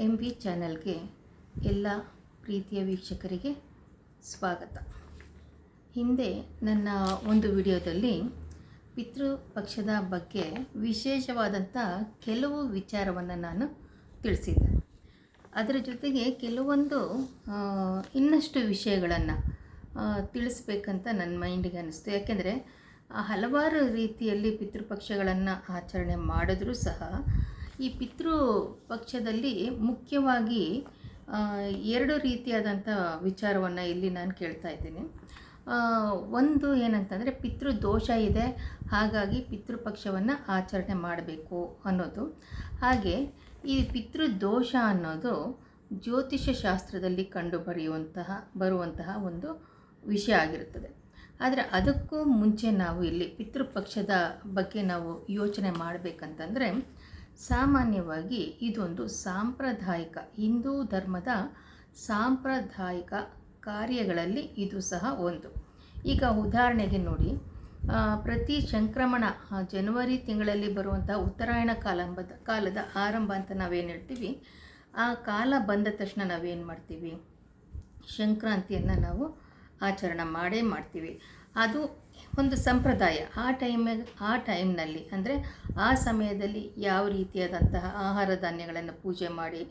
M B ಚಾನಲ್ಗೆ ಎಲ್ಲ ಪ್ರೀತಿಯ ವೀಕ್ಷಕರಿಗೆ ಸ್ವಾಗತ. ಹಿಂದೆ ನನ್ನ ಒಂದು ವಿಡಿಯೋದಲ್ಲಿ ಪಿತೃಪಕ್ಷದ ಬಗ್ಗೆ ವಿಶೇಷವಾದಂಥ ಕೆಲವು ವಿಚಾರವನ್ನು ನಾನು ತಿಳಿಸಿದ್ದೆ. ಅದರ ಜೊತೆಗೆ ಕೆಲವೊಂದು ಇನ್ನಷ್ಟು ವಿಷಯಗಳನ್ನು ತಿಳಿಸ್ಬೇಕಂತ ನನ್ನ ಮೈಂಡಿಗೆ ಅನ್ನಿಸ್ತು. ಯಾಕೆಂದರೆ ಹಲವಾರು ರೀತಿಯಲ್ಲಿ ಪಿತೃಪಕ್ಷಗಳನ್ನು ಆಚರಣೆ ಮಾಡಿದ್ರೂ ಸಹ ಈ ಪಿತೃ ಪಕ್ಷದಲ್ಲಿ ಮುಖ್ಯವಾಗಿ ಎರಡು ರೀತಿಯಾದಂಥ ವಿಚಾರವನ್ನು ಇಲ್ಲಿ ನಾನು ಕೇಳ್ತಾ ಇದ್ದೀನಿ. ಒಂದು ಏನಂತಂದರೆ ಪಿತೃ ದೋಷ ಇದೆ, ಹಾಗಾಗಿ ಪಿತೃಪಕ್ಷವನ್ನು ಆಚರಣೆ ಮಾಡಬೇಕು ಅನ್ನೋದು. ಹಾಗೆ ಈ ಪಿತೃ ದೋಷ ಅನ್ನೋದು ಜ್ಯೋತಿಷ್ಯ ಶಾಸ್ತ್ರದಲ್ಲಿ ಕಂಡು ಬರೆಯುವಂತಹ, ಬರುವಂತಹ ಒಂದು ವಿಷಯ ಆಗಿರುತ್ತದೆ. ಆದರೆ ಅದಕ್ಕೂ ಮುಂಚೆ ನಾವು ಇಲ್ಲಿ ಪಿತೃಪಕ್ಷದ ಬಗ್ಗೆ ನಾವು ಯೋಚನೆ ಮಾಡಬೇಕಂತಂದರೆ ಸಾಮಾನ್ಯವಾಗಿ ಇದೊಂದು ಸಾಂಪ್ರದಾಯಿಕ ಹಿಂದೂ ಧರ್ಮದ ಸಾಂಪ್ರದಾಯಿಕ ಕಾರ್ಯಗಳಲ್ಲಿ ಇದು ಸಹ ಒಂದು. ಈಗ ಉದಾಹರಣೆಗೆ ನೋಡಿ ಪ್ರತಿ ಸಂಕ್ರಮಣ ಜನವರಿ ತಿಂಗಳಲ್ಲಿ ಬರುವಂಥ ಉತ್ತರಾಯಣ ಕಾಲಂಬದ, ಕಾಲದ ಆರಂಭ ಅಂತ ನಾವೇನು ಹೇಳ್ತೀವಿ? ಆ ಕಾಲ ಬಂದ ತಕ್ಷಣ ನಾವೇನು ಮಾಡ್ತೀವಿ? ಸಂಕ್ರಾಂತಿಯನ್ನು ನಾವು ಆಚರಣೆ ಮಾಡೇ ಮಾಡ್ತೀವಿ. ಅದು ಒಂದು ಸಂಪ್ರದಾಯ. ಆ ಟೈಮ್, ಆ ಟೈಮ್ನಲ್ಲಿ ಅಂದರೆ ಆ ಸಮಯದಲ್ಲಿ ಯಾವ ರೀತಿಯಾದಂತಹ ಆಹಾರ ಧಾನ್ಯಗಳನ್ನು ಪೂಜೆ ಮಾಡಿ,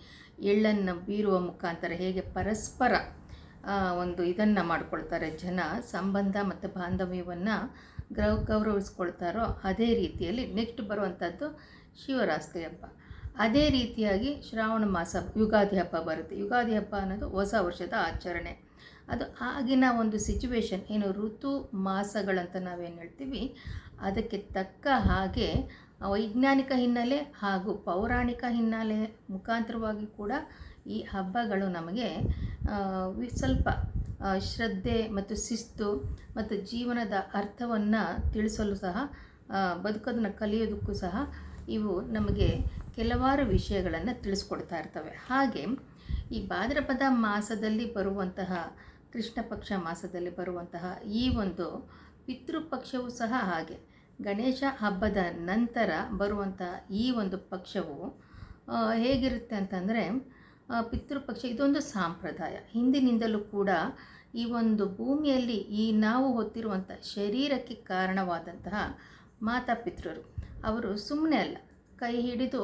ಎಳ್ಳನ್ನು ಬೀರುವ ಮುಖಾಂತರ ಹೇಗೆ ಪರಸ್ಪರ ಒಂದು ಇದನ್ನು ಮಾಡ್ಕೊಳ್ತಾರೆ ಜನ, ಸಂಬಂಧ ಮತ್ತು ಬಾಂಧವ್ಯವನ್ನು ಗ್ರೌ ಗೌರವಿಸ್ಕೊಳ್ತಾರೋ ಅದೇ ರೀತಿಯಲ್ಲಿ ನೆಕ್ಸ್ಟ್ ಬರುವಂಥದ್ದು ಶಿವರಾತ್ರಿ ಹಬ್ಬ. ಅದೇ ರೀತಿಯಾಗಿ ಶ್ರಾವಣ ಮಾಸ, ಯುಗಾದಿ ಹಬ್ಬ ಬರುತ್ತೆ. ಯುಗಾದಿ ಹಬ್ಬ ಅನ್ನೋದು ಹೊಸ ವರ್ಷದ ಆಚರಣೆ. ಅದು ಆಗಿನ ಒಂದು ಸಿಚುವೇಶನ್ ಏನು, ಋತು ಮಾಸಗಳಂತ ನಾವೇನು ಹೇಳ್ತೀವಿ, ಅದಕ್ಕೆ ತಕ್ಕ ಹಾಗೆ ವೈಜ್ಞಾನಿಕ ಹಿನ್ನೆಲೆ ಹಾಗೂ ಪೌರಾಣಿಕ ಹಿನ್ನೆಲೆ ಮುಖಾಂತರವಾಗಿ ಕೂಡ ಈ ಹಬ್ಬಗಳು ನಮಗೆ ಸ್ವಲ್ಪ ಶ್ರದ್ಧೆ ಮತ್ತು ಶಿಸ್ತು ಮತ್ತು ಜೀವನದ ಅರ್ಥವನ್ನು ತಿಳಿಸಲು ಸಹ ಬದುಕೋದನ್ನು ಕಲಿಯೋದಕ್ಕೂ ಸಹ ಇವು ನಮಗೆ ಕೆಲವಾರು ವಿಷಯಗಳನ್ನು ತಿಳಿಸ್ಕೊಡ್ತಾ ಇರ್ತವೆ. ಹಾಗೆ ಈ ಭಾದ್ರಪದ ಮಾಸದಲ್ಲಿ ಬರುವಂತಹ ಕೃಷ್ಣ ಪಕ್ಷ ಮಾಸದಲ್ಲಿ ಬರುವಂತಹ ಈ ಒಂದು ಪಿತೃಪಕ್ಷವು ಸಹ ಹಾಗೆ. ಗಣೇಶ ಹಬ್ಬದ ನಂತರ ಬರುವಂತಹ ಈ ಒಂದು ಪಕ್ಷವು ಹೇಗಿರುತ್ತೆ ಅಂತಂದರೆ ಪಿತೃಪಕ್ಷ ಇದೊಂದು ಸಾಂಪ್ರದಾಯ. ಹಿಂದಿನಿಂದಲೂ ಕೂಡ ಈ ಒಂದು ಭೂಮಿಯಲ್ಲಿ ಈ ನಾವು ಹೊತ್ತಿರುವಂಥ ಶರೀರಕ್ಕೆ ಕಾರಣವಾದಂತಹ ಮಾತಾಪಿತೃರು ಅವರು ಸುಮ್ಮನೆ ಅಲ್ಲ, ಕೈ ಹಿಡಿದು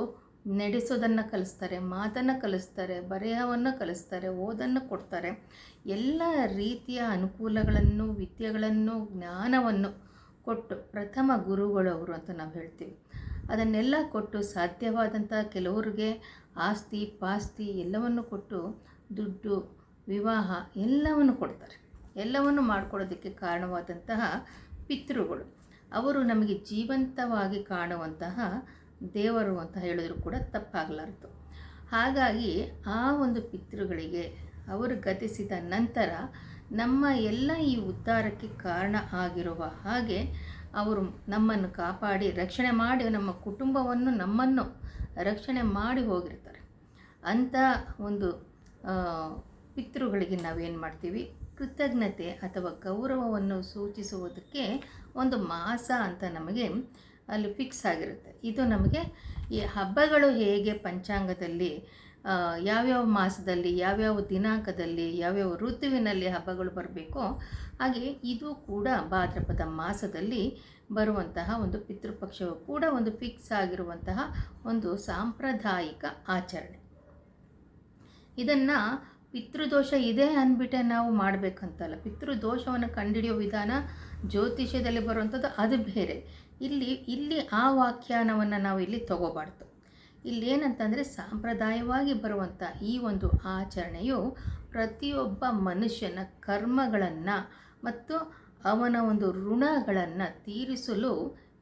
ನಡೆಸೋದನ್ನು ಕಲಿಸ್ತಾರೆ, ಮಾತನ್ನು ಕಲಿಸ್ತಾರೆ, ಬರೆಯವನ್ನು ಕಲಿಸ್ತಾರೆ, ಓದನ್ನು ಕೊಡ್ತಾರೆ. ಎಲ್ಲ ರೀತಿಯ ಅನುಕೂಲಗಳನ್ನು, ವಿದ್ಯೆಗಳನ್ನು, ಜ್ಞಾನವನ್ನು ಕೊಟ್ಟು ಪ್ರಥಮ ಗುರುಗಳವರು ಅಂತ ನಾವು ಹೇಳ್ತೀವಿ. ಅದನ್ನೆಲ್ಲ ಕೊಟ್ಟು ಸಾಧ್ಯವಾದಂಥ ಕೆಲವರಿಗೆ ಆಸ್ತಿ, ಪಾಸ್ತಿ ಎಲ್ಲವನ್ನು ಕೊಟ್ಟು ದುಡ್ಡು, ವಿವಾಹ ಎಲ್ಲವನ್ನು ಕೊಡ್ತಾರೆ. ಎಲ್ಲವನ್ನು ಮಾಡಿಕೊಡೋದಕ್ಕೆ ಕಾರಣವಾದಂತಹ ಪಿತೃಗಳು. ಅವರು ನಮಗೆ ಜೀವಂತವಾಗಿ ಕಾಣುವಂತಹ ದೇವರು ಅಂತ ಹೇಳಿದ್ರು ಕೂಡ ತಪ್ಪಾಗಲಾರದು. ಹಾಗಾಗಿ ಆ ಒಂದು ಪಿತೃಗಳಿಗೆ ಅವರು ಗತಿಸಿದ ನಂತರ ನಮ್ಮ ಎಲ್ಲ ಈ ಉದ್ಧಾರಕ್ಕೆ ಕಾರಣ ಆಗಿರುವ ಹಾಗೆ ಅವರು ನಮ್ಮನ್ನು ಕಾಪಾಡಿ, ರಕ್ಷಣೆ ಮಾಡಿ, ನಮ್ಮ ಕುಟುಂಬವನ್ನು ನಮ್ಮನ್ನು ರಕ್ಷಣೆ ಮಾಡಿ ಹೋಗಿರ್ತಾರೆ. ಅಂಥ ಒಂದು ಪಿತೃಗಳಿಗೆ ನಾವೇನು ಮಾಡ್ತೀವಿ? ಕೃತಜ್ಞತೆ ಅಥವಾ ಗೌರವವನ್ನು ಸೂಚಿಸುವುದಕ್ಕೆ ಒಂದು ಮಾಸ ಅಂತ ನಮಗೆ ಅಲ್ಲಿ ಫಿಕ್ಸ್ ಆಗಿರುತ್ತೆ. ಇದು ನಮಗೆ ಈ ಹಬ್ಬಗಳು ಹೇಗೆ ಪಂಚಾಂಗದಲ್ಲಿ ಯಾವ್ಯಾವ ಮಾಸದಲ್ಲಿ, ಯಾವ್ಯಾವ ದಿನಾಂಕದಲ್ಲಿ, ಯಾವ್ಯಾವ ಋತುವಿನಲ್ಲಿ ಹಬ್ಬಗಳು ಬರಬೇಕೋ ಹಾಗೆ ಇದು ಕೂಡ ಭಾದ್ರಪದ ಮಾಸದಲ್ಲಿ ಬರುವಂತಹ ಒಂದು ಪಿತೃಪಕ್ಷವು ಕೂಡ ಒಂದು ಫಿಕ್ಸ್ ಆಗಿರುವಂತಹ ಒಂದು ಸಾಂಪ್ರದಾಯಿಕ ಆಚರಣೆ. ಇದನ್ನು ಪಿತೃದೋಷ ಇದೆ ಅಂದ್ಬಿಟ್ಟೆ ನಾವು ಮಾಡಬೇಕಂತಲ್ಲ. ಪಿತೃದೋಷವನ್ನು ಕಂಡುಹಿಡಿಯೋ ವಿಧಾನ ಜ್ಯೋತಿಷ್ಯದಲ್ಲಿ ಬರುವಂಥದ್ದು ಅದು ಬೇರೆ. ಇಲ್ಲಿ ಇಲ್ಲಿ ಆ ವ್ಯಾಖ್ಯಾನವನ್ನು ನಾವು ಇಲ್ಲಿ ತಗೋಬಾರ್ದು. ಇಲ್ಲಿ ಏನಂತಂದರೆ ಸಾಂಪ್ರದಾಯವಾಗಿ ಬರುವಂಥ ಈ ಒಂದು ಆಚರಣೆಯು ಪ್ರತಿಯೊಬ್ಬ ಮನುಷ್ಯನ ಕರ್ಮಗಳನ್ನು ಮತ್ತು ಅವನ ಒಂದು ಋಣಗಳನ್ನು ತೀರಿಸಲು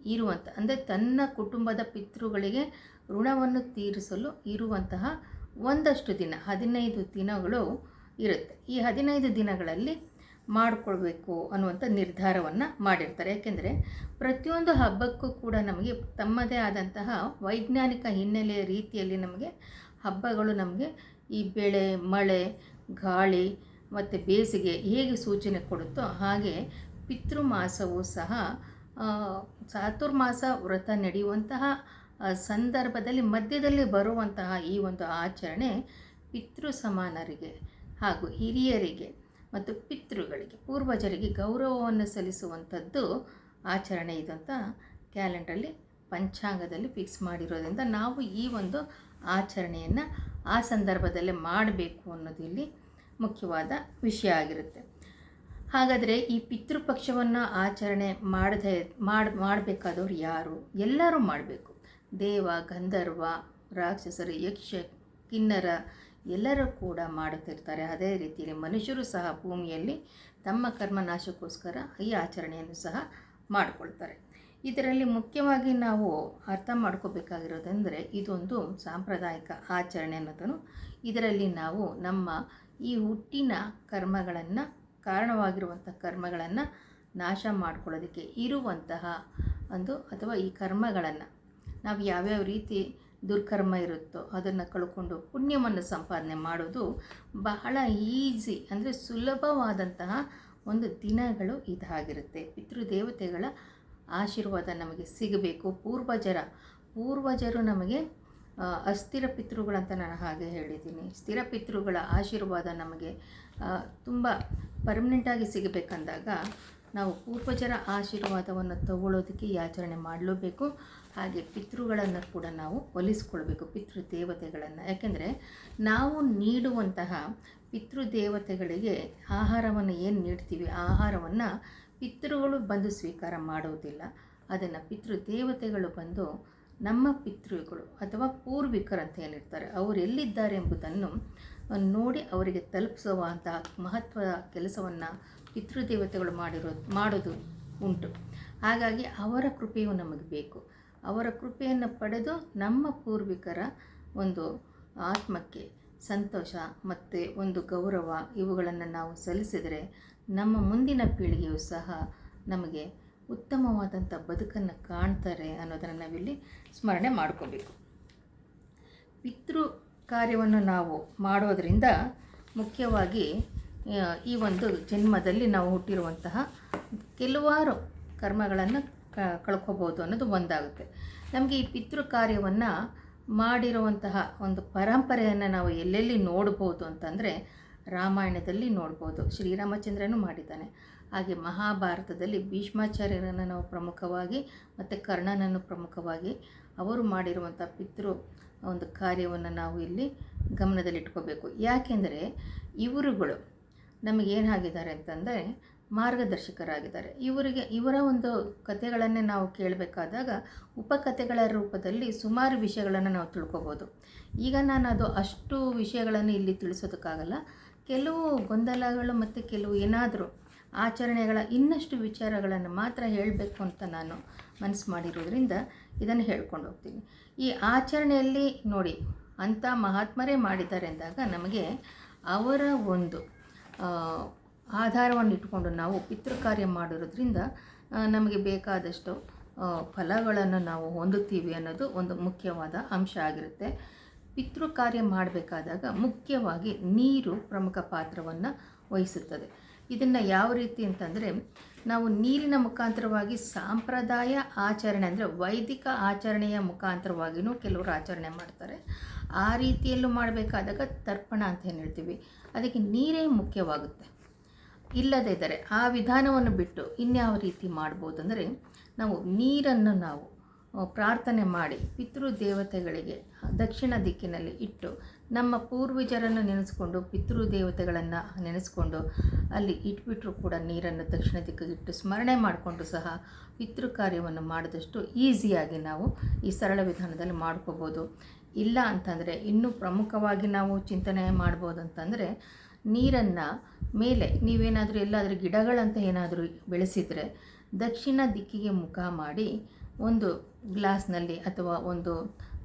ಇರುವಂಥ ಅಂದರೆ ತನ್ನ ಕುಟುಂಬದ ಪಿತೃಗಳಿಗೆ ಋಣವನ್ನು ತೀರಿಸಲು ಇರುವಂತಹ ಒಂದಷ್ಟು ದಿನ, ಹದಿನೈದು ದಿನಗಳು ಇರುತ್ತೆ. ಈ ಹದಿನೈದು ದಿನಗಳಲ್ಲಿ ಮಾಡಿಕೊಳ್ಬೇಕು ಅನ್ನುವಂಥ ನಿರ್ಧಾರವನ್ನು ಮಾಡಿರ್ತಾರೆ. ಯಾಕೆಂದರೆ ಪ್ರತಿಯೊಂದು ಹಬ್ಬಕ್ಕೂ ಕೂಡ ನಮಗೆ ತಮ್ಮದೇ ಆದಂತಹ ವೈಜ್ಞಾನಿಕ ಹಿನ್ನೆಲೆಯ ರೀತಿಯಲ್ಲಿ ನಮಗೆ ಹಬ್ಬಗಳು ನಮಗೆ ಈ ಬೆಳೆ, ಮಳೆ, ಗಾಳಿ ಮತ್ತು ಬೇಸಿಗೆ ಹೇಗೆ ಸೂಚನೆ ಕೊಡುತ್ತೋ ಹಾಗೆ ಪಿತೃಮಾಸವೂ ಸಹ ಚಾತುರ್ಮಾಸ ವ್ರತ ನಡೆಯುವಂತಹ ಸಂದರ್ಭದಲ್ಲಿ ಮಧ್ಯದಲ್ಲಿ ಬರುವಂತಹ ಈ ಒಂದು ಆಚರಣೆ ಪಿತೃ ಸಮಾನರಿಗೆ ಹಾಗೂ ಹಿರಿಯರಿಗೆ ಮತ್ತು ಪಿತೃಗಳಿಗೆ, ಪೂರ್ವಜರಿಗೆ ಗೌರವವನ್ನು ಸಲ್ಲಿಸುವಂಥದ್ದು ಆಚರಣೆ ಇದು ಅಂತ ಕ್ಯಾಲೆಂಡ್ರಲ್ಲಿ, ಪಂಚಾಂಗದಲ್ಲಿ ಫಿಕ್ಸ್ ಮಾಡಿರೋದ್ರಿಂದ ನಾವು ಈ ಒಂದು ಆಚರಣೆಯನ್ನು ಆ ಸಂದರ್ಭದಲ್ಲೇ ಮಾಡಬೇಕು ಅನ್ನೋದು ಇಲ್ಲಿ ಮುಖ್ಯವಾದ ವಿಷಯ ಆಗಿರುತ್ತೆ. ಹಾಗಾದರೆ ಈ ಪಿತೃಪಕ್ಷವನ್ನು ಆಚರಣೆ ಮಾಡದೆ, ಮಾಡಿ, ಮಾಡಬೇಕಾದವ್ರು ಯಾರು? ಎಲ್ಲರೂ ಮಾಡಬೇಕು. ದೇವ, ಗಂಧರ್ವ, ರಾಕ್ಷಸರು, ಯಕ್ಷ, ಕಿನ್ನರ ಎಲ್ಲರೂ ಕೂಡ ಮಾಡುತ್ತಿರ್ತಾರೆ. ಅದೇ ರೀತಿಯಲ್ಲಿ ಮನುಷ್ಯರು ಸಹ ಭೂಮಿಯಲ್ಲಿ ತಮ್ಮ ಕರ್ಮನಾಶಕ್ಕೋಸ್ಕರ ಈ ಆಚರಣೆಯನ್ನು ಸಹ ಮಾಡಿಕೊಳ್ತಾರೆ. ಇದರಲ್ಲಿ ಮುಖ್ಯವಾಗಿ ನಾವು ಅರ್ಥ ಮಾಡ್ಕೋಬೇಕಾಗಿರೋದೆಂದರೆ ಇದೊಂದು ಸಾಂಪ್ರದಾಯಿಕ ಆಚರಣೆ ಅನ್ನೋದನ್ನು ಇದರಲ್ಲಿ ನಾವು ನಮ್ಮ ಈ ಹುಟ್ಟಿನ ಕರ್ಮಗಳನ್ನು, ಕಾರಣವಾಗಿರುವಂಥ ಕರ್ಮಗಳನ್ನು ನಾಶ ಮಾಡ್ಕೊಳ್ಳೋದಕ್ಕೆ ಇರುವಂತಹ ಒಂದು ಅಥವಾ ಈ ಕರ್ಮಗಳನ್ನು ನಾವು ಯಾವ್ಯಾವ ರೀತಿ ದುರ್ಕರ್ಮ ಇರುತ್ತೋ ಅದನ್ನು ಕಳ್ಕೊಂಡು ಪುಣ್ಯವನ್ನು ಸಂಪಾದನೆ ಮಾಡೋದು ಬಹಳ ಈಸಿ ಅಂದರೆ ಸುಲಭವಾದಂತಹ ಒಂದು ದಿನಗಳು ಇದಾಗಿರುತ್ತೆ. ಪಿತೃದೇವತೆಗಳ ಆಶೀರ್ವಾದ ನಮಗೆ ಸಿಗಬೇಕು. ಪೂರ್ವಜರ, ಪೂರ್ವಜರು ನಮಗೆ ಅಸ್ಥಿರ ಪಿತೃಗಳಂತ ನಾನು ಹಾಗೆ ಹೇಳಿದ್ದೀನಿ. ಸ್ಥಿರ ಪಿತೃಗಳ ಆಶೀರ್ವಾದ ನಮಗೆ ತುಂಬ ಪರ್ಮನೆಂಟಾಗಿ ಸಿಗಬೇಕಂದಾಗ ನಾವು ಪೂರ್ವಜರ ಆಶೀರ್ವಾದವನ್ನು ತಗೊಳ್ಳೋದಕ್ಕೆ ಯಾಚರಣೆ ಮಾಡಲೇಬೇಕು. ಹಾಗೆ ಪಿತೃಗಳನ್ನು ಕೂಡ ನಾವು ಒಲಿಸ್ಕೊಳ್ಬೇಕು ಪಿತೃದೇವತೆಗಳನ್ನು ಯಾಕೆಂದರೆ ನಾವು ನೀಡುವಂತಹ ಪಿತೃದೇವತೆಗಳಿಗೆ ಆಹಾರವನ್ನು ಏನು ನೀಡ್ತೀವಿ? ಆಹಾರವನ್ನು ಪಿತೃಗಳು ಬಂದು ಸ್ವೀಕಾರ ಮಾಡುವುದಿಲ್ಲ ಅದನ್ನು ಪಿತೃ ದೇವತೆಗಳು ಬಂದು ನಮ್ಮ ಪಿತೃಗಳು ಅಥವಾ ಪೂರ್ವಿಕರಂತ ಏನಿರ್ತಾರೆ, ಅವರು ಎಲ್ಲಿದ್ದಾರೆ ಎಂಬುದನ್ನು ನೋಡಿ ಅವರಿಗೆ ತಲುಪಿಸುವಂತಹ ಮಹತ್ವದ ಕೆಲಸವನ್ನು ಪಿತೃದೇವತೆಗಳು ಮಾಡಿರೋ, ಮಾಡೋದು ಉಂಟು. ಹಾಗಾಗಿ ಅವರ ಕೃಪೆಯು ನಮಗೆ ಬೇಕು. ಅವರ ಕೃಪೆಯನ್ನು ಪಡೆದು ನಮ್ಮ ಪೂರ್ವಿಕರ ಒಂದು ಆತ್ಮಕ್ಕೆ ಸಂತೋಷ ಮತ್ತು ಒಂದು ಗೌರವ ಇವುಗಳನ್ನು ನಾವು ಸಲ್ಲಿಸಿದರೆ ನಮ್ಮ ಮುಂದಿನ ಪೀಳಿಗೆಯು ಸಹ ನಮಗೆ ಉತ್ತಮವಾದಂಥ ಬದುಕನ್ನು ಕಾಣ್ತಾರೆ ಅನ್ನೋದನ್ನು ನಾವಿಲ್ಲಿ ಸ್ಮರಣೆ ಮಾಡ್ಕೋಬೇಕು ಪಿತೃ ಕಾರ್ಯವನ್ನು ನಾವು ಮಾಡೋದರಿಂದ ಮುಖ್ಯವಾಗಿ ಈ ಒಂದು ಜನ್ಮದಲ್ಲಿ ನಾವು ಹುಟ್ಟಿರುವಂತಹ ಕೆಲವಾರು ಕರ್ಮಗಳನ್ನು ಕ, ಕಳ್ಕೊಬೋದು ಅನ್ನೋದು ಒಂದಾಗುತ್ತೆ. ನಮಗೆ ಈ ಪಿತೃ ಕಾರ್ಯವನ್ನು ಮಾಡಿರುವಂತಹ ಒಂದು ಪರಂಪರೆಯನ್ನು ನಾವು ಎಲ್ಲೆಲ್ಲಿ ನೋಡ್ಬೋದು ಅಂತಂದರೆ ರಾಮಾಯಣದಲ್ಲಿ ನೋಡ್ಬೋದು. ಶ್ರೀರಾಮಚಂದ್ರನು ಮಾಡಿದ್ದಾನೆ. ಹಾಗೆ ಮಹಾಭಾರತದಲ್ಲಿ ಭೀಷ್ಮಾಚಾರ್ಯರನ್ನು ನಾವು ಪ್ರಮುಖವಾಗಿ ಮತ್ತು ಕರ್ಣನನ್ನು ಪ್ರಮುಖವಾಗಿ ಅವರು ಮಾಡಿರುವಂಥ ಪಿತೃ ಒಂದು ಕಾರ್ಯವನ್ನು ನಾವು ಇಲ್ಲಿ ಗಮನದಲ್ಲಿಟ್ಕೋಬೇಕು. ಯಾಕೆಂದರೆ ಇವರುಗಳು ನಮಗೇನಾಗಿದ್ದಾರೆ ಅಂತಂದರೆ ಮಾರ್ಗದರ್ಶಕರಾಗಿದ್ದಾರೆ. ಇವರಿಗೆ, ಇವರ ಒಂದು ಕಥೆಗಳನ್ನೇ ನಾವು ಕೇಳಬೇಕಾದಾಗ ಉಪಕಥೆಗಳ ರೂಪದಲ್ಲಿ ಸುಮಾರು ವಿಷಯಗಳನ್ನು ನಾವು ತಿಳ್ಕೊಬೋದು. ಈಗ ನಾನು ಅದು ಅಷ್ಟು ವಿಷಯಗಳನ್ನು ಇಲ್ಲಿ ತಿಳಿಸೋದಕ್ಕಾಗಲ್ಲ. ಕೆಲವು ಗೊಂದಲಗಳು ಮತ್ತು ಕೆಲವು ಏನಾದರೂ ಆಚರಣೆಗಳ ಇನ್ನಷ್ಟು ವಿಚಾರಗಳನ್ನು ಮಾತ್ರ ಹೇಳಬೇಕು ಅಂತ ನಾನು ಮನಸ್ಸು ಮಾಡಿರೋದ್ರಿಂದ ಇದನ್ನು ಹೇಳ್ಕೊಂಡು ಹೋಗ್ತೀನಿ. ಈ ಆಚರಣೆಯಲ್ಲಿ ನೋಡಿ, ಅಂಥ ಮಹಾತ್ಮರೇ ಮಾಡಿದ್ದಾರೆ ಅಂದಾಗ ನಮಗೆ ಅವರ ಒಂದು ಆಧಾರವನ್ನು ಇಟ್ಕೊಂಡು ನಾವು ಪಿತೃ ಕಾರ್ಯ ಮಾಡಿರೋದ್ರಿಂದ ನಮಗೆ ಬೇಕಾದಷ್ಟು ಫಲಗಳನ್ನು ನಾವು ಹೊಂದುತ್ತೀವಿ ಅನ್ನೋದು ಒಂದು ಮುಖ್ಯವಾದ ಅಂಶ ಆಗಿರುತ್ತೆ. ಪಿತೃ ಕಾರ್ಯ ಮಾಡಬೇಕಾದಾಗ ಮುಖ್ಯವಾಗಿ ನೀರು ಪ್ರಮುಖ ಪಾತ್ರವನ್ನು ವಹಿಸುತ್ತದೆ. ಇದನ್ನು ಯಾವ ರೀತಿ ಅಂತಂದರೆ, ನಾವು ನೀರಿನ ಮುಖಾಂತರವಾಗಿ ಸಾಂಪ್ರದಾಯ ಆಚರಣೆ ಅಂದರೆ ವೈದಿಕ ಆಚರಣೆಯ ಮುಖಾಂತರವಾಗಿಯೂ ಕೆಲವರು ಆಚರಣೆ ಮಾಡ್ತಾರೆ. ಆ ರೀತಿಯಲ್ಲೂ ಮಾಡಬೇಕಾದಾಗ ತರ್ಪಣ ಅಂತ ಏನು ಹೇಳ್ತೀವಿ? ಅದಕ್ಕೆ ನೀರೇ ಮುಖ್ಯವಾಗುತ್ತೆ. ಇಲ್ಲದೇ ಇದ್ದರೆ ಆ ವಿಧಾನವನ್ನು ಬಿಟ್ಟು ಇನ್ಯಾವ ರೀತಿ ಮಾಡ್ಬೋದು ಅಂದರೆ ನಾವು ನೀರನ್ನು ನಾವು ಪ್ರಾರ್ಥನೆ ಮಾಡಿ ಪಿತೃ ದೇವತೆಗಳಿಗೆ ದಕ್ಷಿಣ ದಿಕ್ಕಿನಲ್ಲಿ ಇಟ್ಟು ನಮ್ಮ ಪೂರ್ವಜರನ್ನು ನೆನೆಸ್ಕೊಂಡು ಪಿತೃ ದೇವತೆಗಳನ್ನು ನೆನೆಸ್ಕೊಂಡು ಅಲ್ಲಿ ಇಟ್ಬಿಟ್ರು ಕೂಡ ನೀರನ್ನು ದಕ್ಷಿಣ ದಿಕ್ಕಿಗೆ ಇಟ್ಟು ಸ್ಮರಣೆ ಮಾಡಿಕೊಂಡು ಸಹ ಪಿತೃ ಕಾರ್ಯವನ್ನು ಮಾಡಿದಷ್ಟು ಈಸಿಯಾಗಿ ನಾವು ಈ ಸರಳ ವಿಧಾನದಲ್ಲಿ ಮಾಡ್ಕೋಬೋದು. ಇಲ್ಲ ಅಂತಂದರೆ ಇನ್ನೂ ಪ್ರಮುಖವಾಗಿ ನಾವು ಚಿಂತನೆ ಮಾಡ್ಬೋದು ಅಂತಂದರೆ ನೀರನ್ನು ಮೇಲೆ ನೀವೇನಾದರೂ ಎಲ್ಲಾದರೂ ಗಿಡಗಳಂತ ಏನಾದರೂ ಬೆಳೆಸಿದರೆ ದಕ್ಷಿಣ ದಿಕ್ಕಿಗೆ ಮುಖ ಮಾಡಿ ಒಂದು ಗ್ಲಾಸ್ನಲ್ಲಿ ಅಥವಾ ಒಂದು